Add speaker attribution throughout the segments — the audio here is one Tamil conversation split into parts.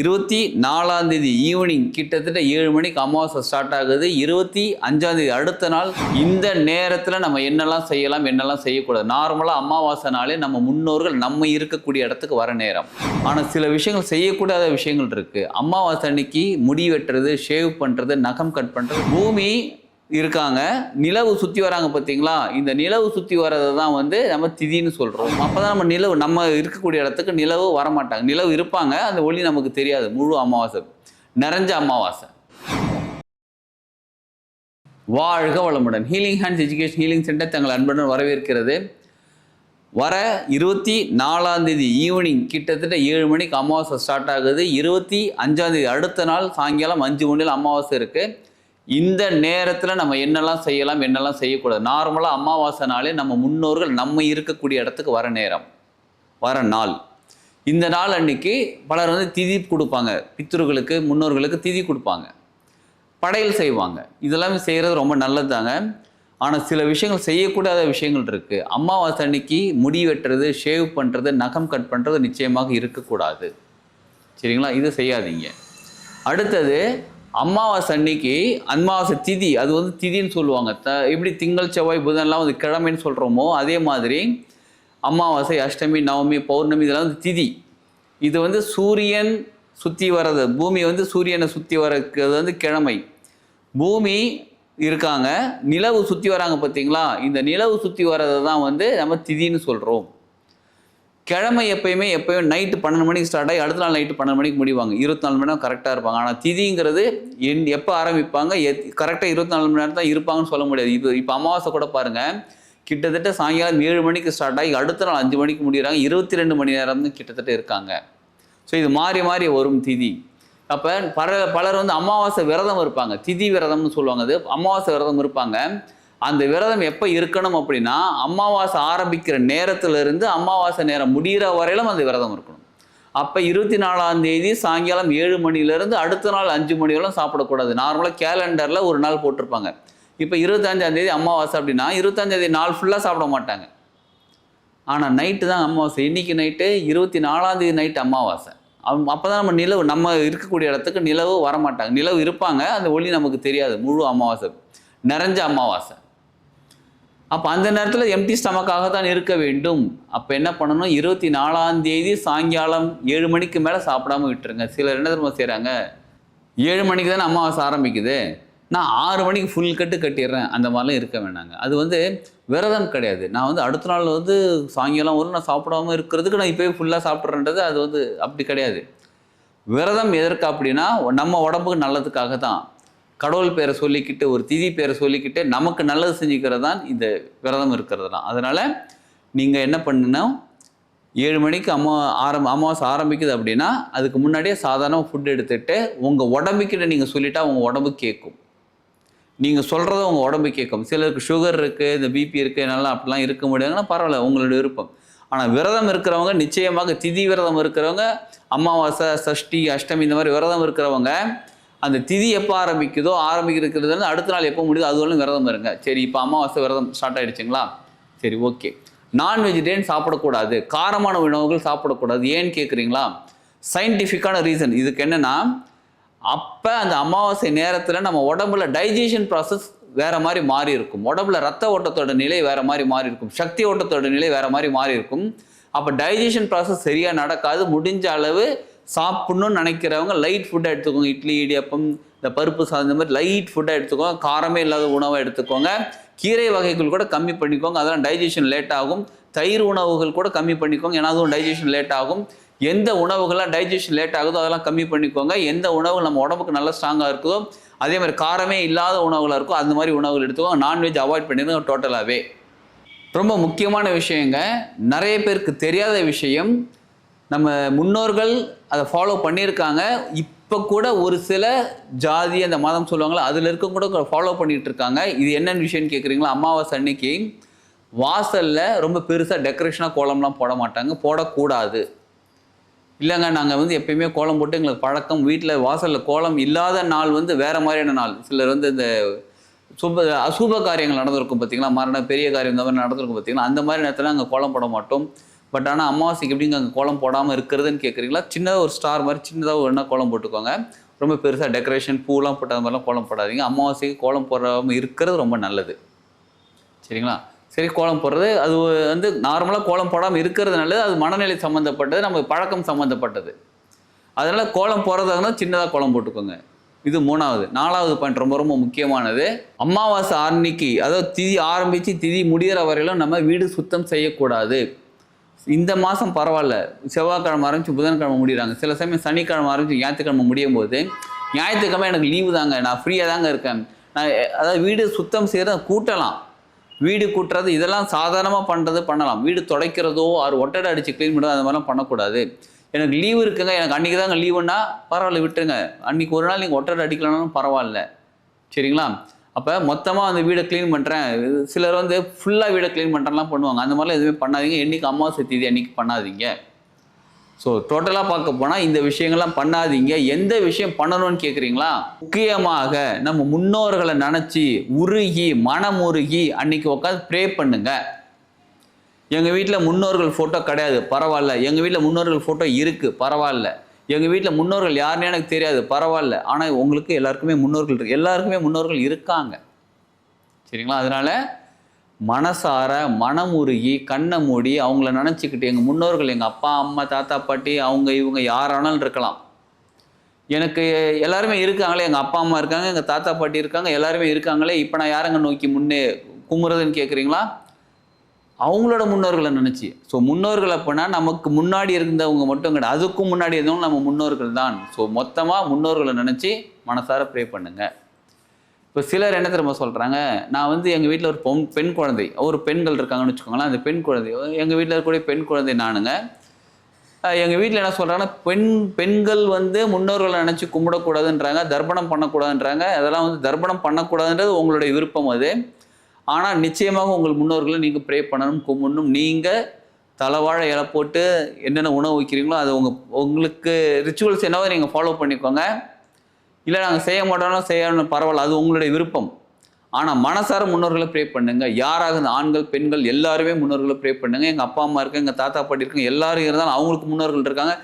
Speaker 1: இருபத்தி நாலாந்தேதி ஈவினிங் கிட்டத்தட்ட ஏழு மணிக்கு அமாவாசை ஸ்டார்ட் ஆகுது. இருபத்தி அஞ்சாந்தேதி அடுத்த நாள் இந்த நேரத்தில் நம்ம என்னெல்லாம் செய்யலாம் என்னெல்லாம் செய்யக்கூடாது? நார்மலாக அமாவாசைனாலே நம்ம முன்னோர்கள் நம்ம இருக்கக்கூடிய இடத்துக்கு வர நேரம். ஆனால் சில விஷயங்கள் செய்யக்கூடாத விஷயங்கள் இருக்குது அமாவாசை அன்னைக்கு முடி வெட்டுறது ஷேவ் பண்ணுறது நகம் கட் பண்ணுறது பூமி இருக்காங்க. நிலவு சுற்றி வராங்க பார்த்தீங்களா இந்த நிலவு சுற்றி வர்றதை தான் வந்து நம்ம திதின்னு சொல்கிறோம் அப்போ தான் நம்ம நிலவு நம்ம இருக்கக்கூடிய இடத்துக்கு நிலவு வரமாட்டாங்க. நிலவு இருப்பாங்க அந்த ஒளி நமக்கு தெரியாது. முழு அமாவாசை. நிறைஞ்ச அமாவாசை. வாழ்க வளமுடன். Healing hands education healing centre தங்கள் அன்புடன் வரவேற்கிறது. வர இருபத்தி நாலாம் தேதி ஈவினிங் கிட்டத்தட்ட ஏழு மணிக்கு அமாவாசை ஸ்டார்ட் ஆகுது. இருபத்தி அஞ்சாம் தேதி அடுத்த நாள் சாயங்காலம் அஞ்சு மணியில் அமாவாசை இருக்குது இந்த நேரத்தில் நம்ம என்னெல்லாம் செய்யலாம் என்னெல்லாம் செய்யக்கூடாது? நார்மலாக அமாவாசை நாளே நம்ம முன்னோர்கள் நம்ம இருக்கக்கூடிய இடத்துக்கு வர நேரம் வர நாள். இந்த நாள் அன்னைக்கு பலர் வந்து திதி கொடுப்பாங்க. பித்தர்களுக்கு முன்னோர்களுக்கு திதி கொடுப்பாங்க. படையல் செய்வாங்க. இதெல்லாம் செய்கிறது ரொம்ப நல்லது தாங்க ஆனால் சில விஷயங்கள் செய்யக்கூடாத விஷயங்கள் இருக்குது அமாவாசை அன்னைக்கு முடி வெட்டுறது ஷேவ் பண்ணுறது நகம் கட் பண்ணுறது நிச்சயமாக இருக்கக்கூடாது. சரிங்களா? இது செய்யாதீங்க. அடுத்தது அமாவாசை அன்னைக்கு அமாவாசை திதி அது வந்து திதின்னு சொல்லுவாங்க. த எப்படி திங்கள் செவ்வாய் புதன்லாம் வந்து கிழமைன்னு சொல்கிறோமோ அதே மாதிரி அமாவாசை அஷ்டமி நவமி பௌர்ணமி இதெல்லாம் வந்து திதி. இது வந்து சூரியன் சுற்றி வர்றது பூமி வந்து சூரியனை சுற்றி வரக்கிறது வந்து கிழமை. பூமி இருக்காங்க நிலவு சுற்றி வராங்க பார்த்தீங்களா இந்த நிலவு சுற்றி வர்றதை தான் வந்து நம்ம திதின்னு சொல்கிறோம் கிழமை எப்பயுமே எப்பயும் நைட்டு பன்னெண்டு மணிக்கு ஸ்டார்ட் ஆகி அடுத்த நாள் நைட்டு பன்னெண்டு மணிக்கு முடிவாங்க. இருபத்தி நாலு மணி நேரம் கரெக்டாக இருப்பாங்க. ஆனால் திதிங்கிறது என் எப்போ ஆரம்பிப்பாங்க எத் கரெக்டாக இருபத்தி நாலு மணி நேரம் தான் இருப்பாங்கன்னு சொல்ல முடியாது. இது இப்போ அமாவாசை கூட பாருங்கள் கிட்டத்தட்ட சாயங்காலம் ஏழு மணிக்கு ஸ்டார்ட் ஆகி அடுத்த நாள் அஞ்சு மணிக்கு முடிகிறாங்க இருபத்தி ரெண்டு மணி நேரம் தான் கிட்டத்தட்ட இருக்காங்க. ஸோ இது மாறி மாறி வரும் திதி. அப்போ பல பலர் வந்து அமாவாசை விரதம் இருப்பாங்க. திதி விரதம்னு சொல்லுவாங்க அது. அமாவாசை விரதம் இருப்பாங்க. அந்த விரதம் எப்போ இருக்கணும் அப்படின்னா அமாவாசை ஆரம்பிக்கிற நேரத்திலிருந்து அமாவாசை நேரம் முடிகிற வரையிலும் அந்த விரதம் இருக்கணும். அப்போ இருபத்தி நாலாம் தேதி சாயங்காலம் ஏழு மணிலேருந்து அடுத்த நாள் அஞ்சு மணி வரையும் சாப்பிடக்கூடாது. நார்மலாக கேலண்டரில் ஒரு நாள் போட்டிருப்பாங்க. இப்போ இருபத்தஞ்சாம் தேதி அமாவாசை அப்படின்னா இருபத்தஞ்சாம் தேதி நாள் ஃபுல்லாக சாப்பிட மாட்டாங்க. ஆனால் நைட்டு தான் அமாவாசை. இன்னைக்கு நைட்டு இருபத்தி நாலாந்தேதி நைட்டு அமாவாசை. அப்போ தான் நம்ம நிலவு நம்ம இருக்கக்கூடிய இடத்துக்கு நிலவு வரமாட்டாங்க. நிலவு இருப்பாங்க அந்த ஒளி நமக்கு தெரியாது. முழு அமாவாசை. நிறைஞ்ச அமாவாசை. அப்போ அந்த நேரத்தில் எம்டி ஸ்டமக்காக தான் இருக்க வேண்டும். அப்போ என்ன பண்ணணும்? இருபத்தி நாலாம் தேதி சாயங்காலம் ஏழு மணிக்கு மேலே சாப்பிடாம விட்டுருங்க. சிலர் என்ன திரும்ப செய்கிறாங்க ஏழு மணிக்கு தானே அம்மாவாசை ஆரம்பிக்குது. நான் ஆறு மணிக்கு ஃபுல் கட்டு கட்டிடுறேன். அந்த மாதிரிலாம் இருக்க வேணாங்க அது வந்து விரதம் கிடையாது. நான் வந்து அடுத்த நாள் வந்து சாயங்காலம் ஒரு நான் சாப்பிடாம இருக்கிறதுக்கு நான் இப்போயே ஃபுல்லாக சாப்பிட்றேன்றது அது வந்து அப்படி கிடையாது. விரதம் எதற்கு அப்படின்னா நம்ம உடம்புக்கு நல்லதுக்காக தான் கடவுள் பேரை சொல்லிக்கிட்டு ஒரு திதி பேரை சொல்லிக்கிட்டு நமக்கு நல்லது செஞ்சுக்கிறது தான் இந்த விரதம் இருக்கிறதுலாம் அதனால் நீங்கள் என்ன பண்ணணும் ஏழு மணிக்கு அம்மா ஆரம் அமாவாசை ஆரம்பிக்குது அப்படின்னா அதுக்கு முன்னாடியே சாதாரண ஃபுட் எடுத்துகிட்டு உங்கள் உடம்புக்கிட்ட நீங்கள் சொல்லிட்டா உங்கள் உடம்பு கேட்கும் நீங்கள் சொல்கிறத உங்கள் உடம்பு கேட்கும் சிலருக்கு சுகர் இருக்குது இந்த பிபி இருக்குது என்னால் அப்படிலாம் இருக்க முடியாதுன்னா பரவாயில்ல உங்களோட விருப்பம். ஆனால் விரதம் இருக்கிறவங்க நிச்சயமாக திதி விரதம் இருக்கிறவங்க அமாவாசை சஷ்டி அஷ்டமி இந்த மாதிரி விரதம் இருக்கிறவங்க அந்த திதி எப்போ ஆரம்பிக்குதோ ஆரம்பிக்கிறது அடுத்த நாள் எப்போ முடியுதோ அது விரதம் இருங்க. சரி இப்போ அமாவாசை விரதம் ஸ்டார்ட் ஆயிடுச்சுங்களா? சரி ஓகே நான் வெஜிடேரியன் சாப்பிடக்கூடாது. காரமான உணவுகள் சாப்பிடக்கூடாது. ஏன்னு கேட்குறீங்களா சயின்டிஃபிக்கான ரீசன் இதுக்கு என்னென்னா அப்போ அந்த அமாவாசை நேரத்தில் நம்ம உடம்புல டைஜஷன் ப்ராசஸ் வேறு மாதிரி மாறி இருக்கும். உடம்புல ரத்த ஓட்டத்தோட நிலை வேறு மாதிரி மாறி இருக்கும். சக்தி ஓட்டத்தோட நிலை வேறு மாதிரி மாறி இருக்கும். அப்போ டைஜஷன் ப்ராசஸ் சரியாக நடக்காது. முடிஞ்ச அளவு சாப்பிட்ணுன்னு நினைக்கிறவங்க லைட் ஃபுட்டை எடுத்துக்கோங்க. இட்லி இடியப்பம் இந்த பருப்பு சாதம் மாதிரி லைட் ஃபுட்டை எடுத்துக்கோங்க. காரமே இல்லாத உணவை எடுத்துக்கோங்க. கீரை வகைகள் கூட கம்மி பண்ணிக்கோங்க. அதெல்லாம் டைஜஷன் லேட் ஆகும். தயிர் உணவுகள் கூட கம்மி பண்ணிக்கோங்க. ஏன்னா அதுவும் டைஜஷன் லேட் ஆகும். எந்த உணவுகள்லாம் டைஜஷன் லேட் ஆகுதோ அதெல்லாம் கம்மி பண்ணிக்கோங்க. எந்த உணவு நம்ம உடம்புக்கு நல்லா ஸ்ட்ராங்காக இருக்குதோ அதே மாதிரி காரமே இல்லாத உணவுகளாக இருக்கோ அந்த மாதிரி உணவுகள் எடுத்துக்கோங்க. நான்வெஜ் அவாய்ட் பண்ணிடுங்க டோட்டலாகவே ரொம்ப முக்கியமான விஷயங்க. நிறைய பேருக்கு தெரியாத விஷயம். நம்ம முன்னோர்கள் அதை ஃபாலோ பண்ணியிருக்காங்க. இப்போ கூட ஒரு சில ஜாதி அந்த மதம் சொல்லுவாங்களா அதில் இருக்க கூட ஃபாலோ பண்ணிகிட்டு இருக்காங்க இது என்னென்ன விஷயம்னு கேட்குறீங்களா? அமாவாசை அன்னைக்கு வாசலில் ரொம்ப பெருசாக டெக்கரேஷனாக கோலம்லாம் போட மாட்டாங்க. போடக்கூடாது. இல்லைங்க நாங்கள் வந்து எப்பயுமே கோலம் போட்டு எங்களுக்கு பழக்கம். வீட்டில் வாசலில் கோலம் இல்லாத நாள் வந்து வேறு மாதிரியான நாள். சிலர் வந்து இந்த சுப அசுப காரியங்கள் நடந்திருக்கும் பார்த்தீங்களா மரண பெரிய காரியம் இந்த மாதிரி நடந்திருக்கும் பார்த்தீங்களா அந்த மாதிரி நேரத்தில் நாங்கள் கோலம் போட மாட்டோம். பட் ஆனால் அமாவாசைக்கு எப்படிங்க அங்கே கோலம் போடாமல் இருக்கிறதுன்னு கேட்குறீங்களா சின்னதாக ஒரு ஸ்டார் மாதிரி சின்னதாக ஒரு என்ன கோலம் போட்டுக்கோங்க. ரொம்ப பெருசாக டெக்கரேஷன் பூலாம் போட்ட மாதிரிலாம் கோலம் போடாதீங்க. அமாவாசைக்கு கோலம் போடாமல் இருக்கிறது ரொம்ப நல்லது. சரிங்களா? சரி கோலம் போடுறது. அது வந்து நார்மலாக கோலம் போடாமல் இருக்கிறது நல்லது. அது மனநிலை சம்மந்தப்பட்டது நம்ம பழக்கம் சம்மந்தப்பட்டது அதனால் கோலம் போடுறதா இருந்தால் சின்னதாக கோலம் போட்டுக்கோங்க. இது மூணாவது. நாலாவது பாயிண்ட் ரொம்ப ரொம்ப முக்கியமானது. அமாவாசை அன்னைக்கு அதாவது திதி ஆரம்பித்து திதி முடிகிற வரையிலும் நம்ம வீடு சுத்தம் செய்யக்கூடாது. இந்த மாதம் பரவாயில்ல. செவ்வாய்க்கிழமை ஆரம்பிச்சு புதன்கிழமை முடிகிறாங்க சில சமயம் சனிக்கிழமை ஆரம்பிச்சு ஞாயிற்றுக்கிழமை முடியும் போது ஞாயிற்றுக்கிழமை எனக்கு லீவு தாங்க. நான் ஃப்ரீயாக தாங்க இருக்கேன். நான் அதாவது வீடு சுத்தம் செய்கிறத கூட்டலாம். வீடு கூட்டுறது இதெல்லாம் சாதாரணமாக பண்ணுறது பண்ணலாம். வீடு துடைக்கிறதோ ஆறு ஒட்டடை அடித்து க்ளீன் பண்ணுறது அந்த மாதிரிலாம் பண்ணக்கூடாது. எனக்கு லீவு இருக்குங்க. எனக்கு அன்றைக்கி தாங்க லீவுன்னா பரவாயில்ல விட்டுருங்க. அன்றைக்கி ஒரு நாள் நீங்கள் ஒட்டடை அடிக்கலனாலும் பரவாயில்ல. சரிங்களா? அப்போ மொத்தமாக அந்த வீடை க்ளீன் பண்ணுறேன் சிலர் வந்து ஃபுல்லாக வீடை க்ளீன் பண்ணுறலாம் பண்ணுவாங்க. அந்த மாதிரிலாம் எதுவுமே பண்ணாதீங்க. என்றைக்கு அமாவாசை தேதி அன்றைக்கி பண்ணாதீங்க. ஸோ டோட்டலாக பார்க்க போனால் இந்த விஷயங்கள்லாம் பண்ணாதீங்க. எந்த விஷயம் பண்ணணும்னு கேட்குறீங்களா முக்கியமாக நம்ம முன்னோர்களை நினச்சி உருகி மனமுருகி அன்னைக்கு உட்காந்து ப்ரே பண்ணுங்க. எங்கள் வீட்டில் முன்னோர்கள் ஃபோட்டோ கிடையாது. பரவாயில்ல. எங்கள் வீட்டில் முன்னோர்கள் ஃபோட்டோ இருக்குது பரவாயில்ல. எங்கள் வீட்டில் முன்னோர்கள் யாருன்னு எனக்கு தெரியாது. பரவாயில்ல. ஆனால் உங்களுக்கு எல்லாருக்குமே முன்னோர்கள் இருக்கு எல்லாருக்குமே முன்னோர்கள் இருக்காங்க. சரிங்களா? அதனால் மனசார மனமுருகி கண்ணை மூடி அவங்கள நினச்சிக்கிட்டு எங்கள் முன்னோர்கள் எங்கள் அப்பா அம்மா தாத்தா பாட்டி அவங்க இவங்க யாரானாலும் இருக்கலாம். எனக்கு எல்லாருமே இருக்காங்களே. எங்கள் அப்பா அம்மா இருக்காங்க எங்கள் தாத்தா பாட்டி இருக்காங்க எல்லாருமே இருக்காங்களே. இப்போ நான் யாருங்க நோக்கி முன்னே கும்புறதுன்னு கேட்குறீங்களா அவங்களோட முன்னோர்களை நினச்சி. ஸோ முன்னோர்கள் அப்போனா நமக்கு முன்னாடி இருந்தவங்க மட்டும் கிடையாது. அதுக்கும் முன்னாடி இருந்தவங்க நம்ம முன்னோர்கள் தான். ஸோ மொத்தமாக முன்னோர்களை நினச்சி மனசார ப்ரே பண்ணுங்க. இப்போ சிலர் என்ன திரும்ப சொல்கிறாங்க நான் வந்து எங்கள் வீட்டில் ஒரு பொம் பெண் குழந்தை. ஒரு பெண்கள் இருக்காங்கன்னு வச்சுக்கோங்களேன் அந்த பெண் குழந்தை. எங்கள் வீட்டில் இருக்கக்கூடிய பெண் குழந்தை நானுங்க. எங்கள் வீட்டில் என்ன சொல்கிறாங்கன்னா பெண் பெண்கள் வந்து முன்னோர்களை நினச்சி கும்பிடக்கூடாதுன்றாங்க தர்ப்பணம் பண்ணக்கூடாதுன்றாங்க. அதெல்லாம் வந்து தர்ப்பணம் பண்ணக்கூடாதுன்றது உங்களுடைய விருப்பம் அது. ஆனால் நிச்சயமாக உங்கள் முன்னோர்களை நீங்கள் ப்ரே பண்ணணும் கும்பிடணும். நீங்கள் தலைவாழை இலை போட்டு என்னென்ன உணவு வைக்கிறீங்களோ அது உங்கள் உங்களுக்கு ரிச்சுவல்ஸ் என்னவோ நீங்கள் ஃபாலோ பண்ணிக்கோங்க. இல்லை நாங்கள் செய்ய மாட்டோம்னா செய்யணும் பரவாயில்ல அது உங்களுடைய விருப்பம். ஆனால் மனசார முன்னோர்களை ப்ரே பண்ணுங்கள் யாராக இந்த ஆண்கள் பெண்கள் எல்லாருமே முன்னோர்களை ப்ரே பண்ணுங்கள் எங்கள் அப்பா அம்மா இருக்கு எங்கள் தாத்தா பாட்டி இருக்காங்க எல்லாரும் இருந்தாலும் அவங்களுக்கு முன்னோர்கள் இருக்காங்க.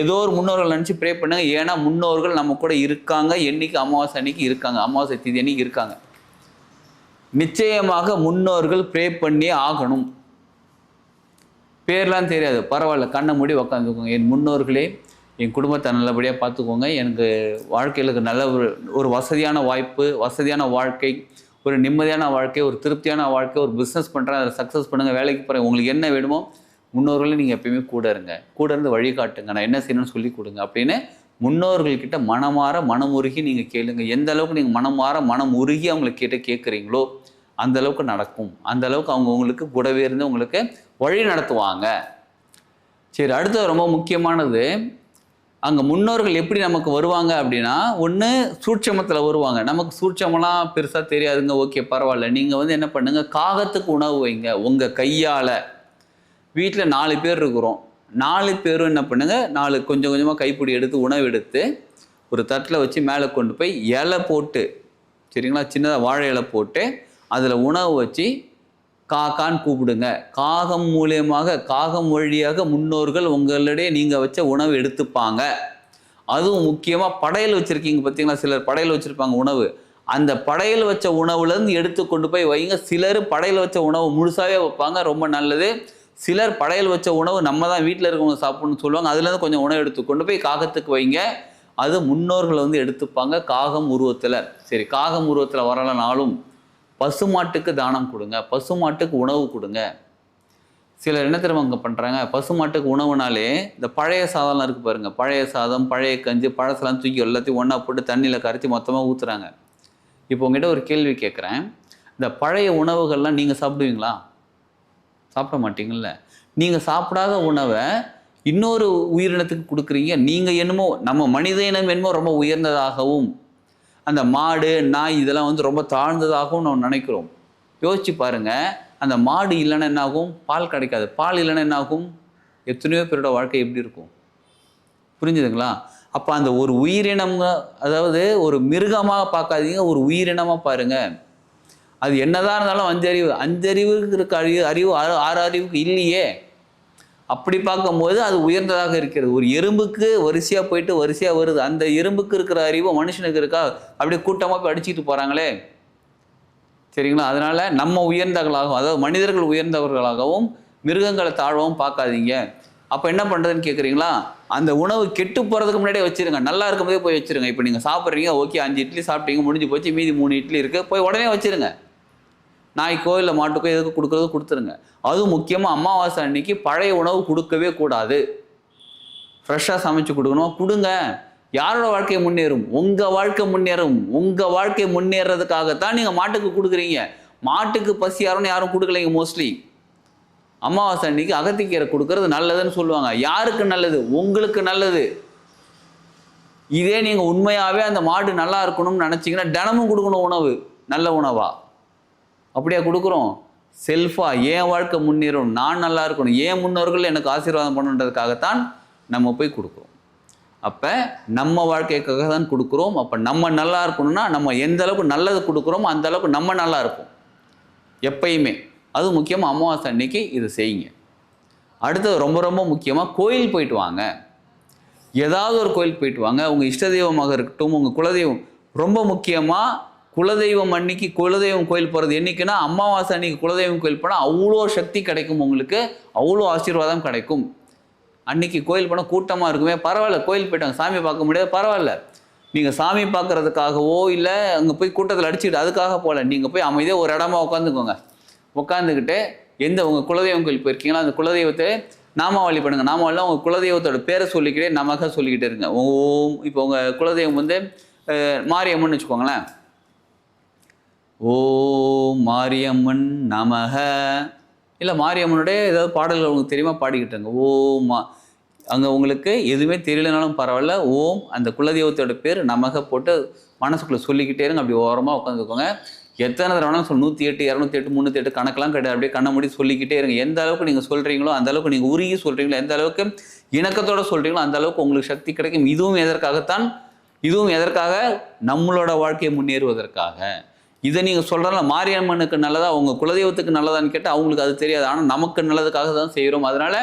Speaker 1: ஏதோ ஒரு முன்னோர்கள் நினச்சி ப்ரே பண்ணுங்க. ஏன்னா முன்னோர்கள் நம்ம கூட இருக்காங்க என்றைக்கு அமாவாசை அன்னைக்கு இருக்காங்க. அமாவாசை தீதி அன்னைக்கு இருக்காங்க. நிச்சயமாக முன்னோர்கள் ப்ரே பண்ணியே ஆகணும். பேர்லாம் தெரியாது. பரவாயில்ல கண்ணை மூடி உக்காந்துக்கோங்க. என் முன்னோர்களே என் குடும்பத்தை நல்லபடியாக பார்த்துக்கோங்க. எனக்கு வாழ்க்கையில் நல்ல ஒரு ஒரு வசதியான வாய்ப்பு வசதியான வாழ்க்கை ஒரு நிம்மதியான வாழ்க்கை ஒரு திருப்தியான வாழ்க்கை ஒரு பிஸ்னஸ் பண்ணுறேன் அதை சக்ஸஸ் பண்ணுங்கள் வேலைக்கு போகிறேன் உங்களுக்கு என்ன வேணுமோ முன்னோர்களே நீங்கள் எப்பயுமே கூட இருங்க. கூட இருந்து வழிகாட்டுங்க. நான் என்ன செய்யணும்னு சொல்லி கொடுங்க அப்படின்னு முன்னோர்கள்கிட்ட மனமாற மனமுருகி நீங்கள் கேளுங்க. எந்த அளவுக்கு நீங்கள் மனமாற மனம் உருகி அவங்களை கேட்டு கேட்குறீங்களோ அந்த அளவுக்கு நடக்கும். அந்த அளவுக்கு அவங்க உங்களுக்கு கூடவே இருந்து உங்களுக்கு வழி நடத்துவாங்க. சரி அடுத்து ரொம்ப முக்கியமானது அங்கே முன்னோர்கள் எப்படி நமக்கு வருவாங்க அப்படின்னா ஒன்று சூட்சமத்தில் வருவாங்க. நமக்கு சூட்சமெல்லாம் பெருசாக தெரியாதுங்க. ஓகே பரவாயில்ல. நீங்கள் வந்து என்ன பண்ணுங்கள் காகத்துக்கு உணவு வைங்க. உங்கள் கையால். வீட்டில் நாலு பேர் இருக்கிறோம். நாலு பேரும் என்ன பண்ணுங்க நாலு கொஞ்சம் கொஞ்சமாக கைப்பிடி எடுத்து உணவு எடுத்து ஒரு தட்டில் வச்சு மேலே கொண்டு போய் இலை போட்டு சரிங்களா? சின்னதாக வாழை இலை போட்டு அதில் உணவு வச்சு காக்கான்னு கூப்பிடுங்க. காகம் மூலியமாக காகம் வழியாக முன்னோர்கள் உங்களிடையே நீங்கள் வச்ச உணவு எடுத்துப்பாங்க. அதுவும் முக்கியமாக படையல் வச்சுருக்கீங்க பார்த்தீங்களா சிலர் படையல் வச்சுருப்பாங்க உணவு. அந்த படையல் வச்ச உணவுலேருந்து எடுத்து கொண்டு போய் வைங்க. சிலர் படையல் வச்ச உணவு முழுசாகவே வைப்பாங்க. ரொம்ப நல்லது. சிலர் படையல் வச்ச உணவு நம்ம தான் வீட்டில் இருக்கவங்க சாப்பிடணும்னு சொல்லுவாங்க. அதுலேருந்து கொஞ்சம் உணவு எடுத்து கொண்டு போய் காகத்துக்கு வைங்க. அது முன்னோர்கள் வந்து எடுத்துப்பாங்க. காகம் உருவத்தில். சரி காகம் உருவத்தில் வரலனாலும் பசுமாட்டுக்கு தானம் கொடுங்க. பசுமாட்டுக்கு உணவு கொடுங்க. சிலர் என்ன தெரியுமா அங்கே பண்ணுறாங்க பசுமாட்டுக்கு உணவுனாலே இந்த பழைய சாதம்லாம் இருக்குது பாருங்க. பழைய சாதம் பழைய கஞ்சி பழசெல்லாம் தூக்கி எல்லாத்தையும் ஒன்றா போட்டு தண்ணியில் கரைச்சி மொத்தமாக ஊற்றுறாங்க இப்போ உங்ககிட்ட ஒரு கேள்வி கேட்குறேன் இந்த பழைய உணவுகள்லாம் நீங்கள் சாப்பிடுவீங்களா? சாப்பிட மாட்டீங்கல்ல? நீங்கள் சாப்பிடாத உணவை இன்னொரு உயிரினத்துக்கு கொடுக்குறீங்க. நீங்கள் என்னமோ நம்ம மனித இனம் என்னமோ ரொம்ப உயர்ந்ததாகவும் அந்த மாடு நாய் இதெல்லாம் வந்து ரொம்ப தாழ்ந்ததாகவும் நம்ம நினைக்கிறோம். யோசிச்சு பாருங்கள் அந்த மாடு இல்லைன்னா என்னாகும்? பால் கிடைக்காது. பால் இல்லைன்னா என்னாகும்? எத்தனையோ பேரோட வாழ்க்கை எப்படி இருக்கும்? புரிஞ்சுதுங்களா? அப்போ அந்த ஒரு உயிரினம்ங்க அதாவது ஒரு மிருகமாக பார்க்காதீங்க ஒரு உயிரினமாக பாருங்கள் அது என்னதான் இருந்தாலும் அஞ்சறிவு. அஞ்சறிவுக்கு இருக்க அறிவு அறிவு ஆறு ஆறு அறிவுக்கு இல்லையே. அப்படி பார்க்கும்போது அது உயர்ந்ததாக இருக்கிறது. ஒரு எறும்புக்கு வரிசையாக போயிட்டு வரிசையாக வருது. அந்த எறும்புக்கு இருக்கிற அறிவு மனுஷனுக்கு இருக்கா? அப்படியே கூட்டமாக போய் அடிச்சுட்டு போகிறாங்களே சரிங்களா? அதனால் நம்ம உயர்ந்தவர்களாகவும் அதாவது மனிதர்கள் உயர்ந்தவர்களாகவும் மிருகங்களை தாழ்வும் பார்க்காதீங்க. அப்போ என்ன பண்ணுறதுன்னு கேட்குறீங்களா அந்த உணவு கெட்டு போகிறதுக்கு முன்னாடியே வச்சிருங்க. நல்லா இருக்கும்போதே போய் வச்சுருங்க. இப்போ நீங்கள் சாப்பிட்றீங்க ஓகே அஞ்சு இட்லி சாப்பிட்டீங்க முடிஞ்சு போச்சு மீதி மூணு இட்லி இருக்குது போய் உடனே வச்சுருங்க. நாய்க்கோ இல்லை மாட்டுக்கோ எதுக்கு கொடுக்குறதோ கொடுத்துருங்க. அதுவும் முக்கியமாக அமாவாசை அன்னைக்கு பழைய உணவு கொடுக்கவே கூடாது. ஃப்ரெஷ்ஷாக சமைச்சு கொடுக்கணும். கொடுங்க. யாரோட வாழ்க்கை முன்னேறும்? உங்கள் வாழ்க்கை முன்னேறும். உங்கள் வாழ்க்கை முன்னேறதுக்காகத்தான் நீங்கள் மாட்டுக்கு கொடுக்குறீங்க. மாட்டுக்கு பசி யாரும் யாரும் கொடுக்கலைங்க மோஸ்ட்லி அமாவாசை அன்னைக்கு அகத்திக்கீரை கொடுக்கறது நல்லதுன்னு சொல்லுவாங்க. யாருக்கு நல்லது? உங்களுக்கு நல்லது. இதே நீங்கள் உண்மையாகவே அந்த மாடு நல்லா இருக்கணும்னு நினச்சிங்கன்னா தினமும் கொடுக்கணும் உணவு. நல்ல உணவாக அப்படியா கொடுக்குறோம்? செல்ஃபாக என் வாழ்க்கை முன்னேறும்? நான் நல்லா இருக்கணும். ஏன் முன்னோர்கள் எனக்கு ஆசீர்வாதம் பண்ணுன்றதுக்காகத்தான் நம்ம போய் கொடுக்குறோம். அப்போ நம்ம வாழ்க்கைக்காக தான் கொடுக்குறோம். அப்போ நம்ம நல்லா இருக்கணும்னா நம்ம எந்த அளவுக்கு நல்லது கொடுக்குறோமோ அந்த அளவுக்கு நம்ம நல்லா இருப்போம். எப்பயுமே. அது முக்கியமாக அமாவாசை அன்னைக்கு இதை செய்யுங்க. அடுத்தது ரொம்ப ரொம்ப முக்கியமாக கோயில் போயிட்டு வாங்க. ஏதாவது ஒரு கோயில் போயிட்டு வாங்க. உங்கள் இஷ்ட தெய்வமாக இருக்கட்டும் உங்கள் குலதெய்வம். ரொம்ப முக்கியமாக குலதெய்வம் அன்னைக்கு குலதெய்வம் கோயில் போகிறது என்னைக்குன்னா அமாவாசை அன்னைக்கு குலதெய்வம் கோயில் போனால் அவ்வளோ சக்தி கிடைக்கும் உங்களுக்கு அவ்வளோ ஆசீர்வாதம் கிடைக்கும். அன்னைக்கு கோயில் போனால் கூட்டமாக இருக்குமே பரவாயில்ல கோயில் போயிட்டாங்க சாமி பார்க்க முடியாது பரவாயில்ல. நீங்கள் சாமி பார்க்குறதுக்காகவோ இல்லை அங்கே போய் கூட்டத்தில் அடிச்சுட்டு அதுக்காக போகல நீங்கள் போய் அமைதியாக ஒரு இடமா உட்காந்துக்கோங்க உட்காந்துக்கிட்டு எந்த உங்கள் குலதெய்வம் கோயில் போயிருக்கீங்களோ அந்த குலதெய்வத்தை நாமாவளி பண்ணுங்கள் நாமாவளிலாம் உங்கள் குலதெய்வத்தோட பேரை சொல்லிக்கிட்டே நமக சொல்லிக்கிட்டே இருங்க. ஓம் இப்போ உங்கள் குலதெய்வம் வந்து மாரியம்மன்னு மாரியம்மன் வச்சுக்கோங்களேன். ஓ மாரியம்மன் நமக. இல்லை மாரியம்மனுடைய ஏதாவது பாடல்கள் உங்களுக்கு தெரியுமா? பாடிக்கிட்டாங்க. ஓம் மா அங்கே உங்களுக்கு எதுவுமே தெரியலனாலும் பரவாயில்ல. ஓம் அந்த குலதெய்வத்தோட பேர் நமக போட்டு மனசுக்குள்ளே சொல்லிக்கிட்டே இருங்க. அப்படி ஓரமாக உட்காந்துக்கோங்க எத்தனை தடவை வேணாலும் நூற்றி எட்டு இரநூத்தி எட்டு முந்நூற்றி எட்டு கணக்கெல்லாம் கிடையாது. அப்படியே கண்ணை மூடி சொல்லிக்கிட்டே இருங்க. எந்த அளவுக்கு நீங்கள் சொல்கிறீங்களோ அந்த அளவுக்கு நீங்கள் உருகி சொல்கிறீங்களோ எந்த அளவுக்கு இணக்கத்தோட சொல்கிறீங்களோ அந்த அளவுக்கு உங்களுக்கு சக்தி கிடைக்கும். இதுவும் எதற்காகத்தான்? இதுவும் எதற்காக? நம்மளோட வாழ்க்கையை முன்னேறுவதற்காக. இதை நீங்கள் சொல்கிறனால மாரியம்மனுக்கு நல்லதா உங்கள் குலதெய்வத்துக்கு நல்லதான்னு கேட்டால் அவங்களுக்கு அது தெரியாது. ஆனால் நமக்கு நல்லதுக்காக தான் செய்கிறோம் அதனால்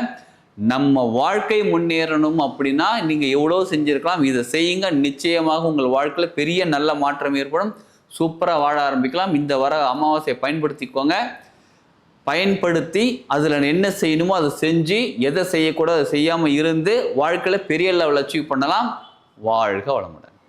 Speaker 1: நம்ம வாழ்க்கை முன்னேறணும் அப்படின்னா நீங்கள் எவ்வளோ செஞ்சுருக்கலாம் இதை செய்யுங்க. நிச்சயமாக உங்கள் வாழ்க்கையில் பெரிய நல்ல மாற்றம் ஏற்படும். சூப்பராக வாழ ஆரம்பிக்கலாம். இந்த வர அமாவாசையை பயன்படுத்திக்கோங்க. பயன்படுத்தி அதில் என்ன செய்யணுமோ அதை செஞ்சு எதை செய்யக்கூடாது அதை செய்யாமல் இருந்து வாழ்க்கையில் பெரிய லெவல் அச்சீவ் பண்ணலாம். வாழ்க வளமுடன்.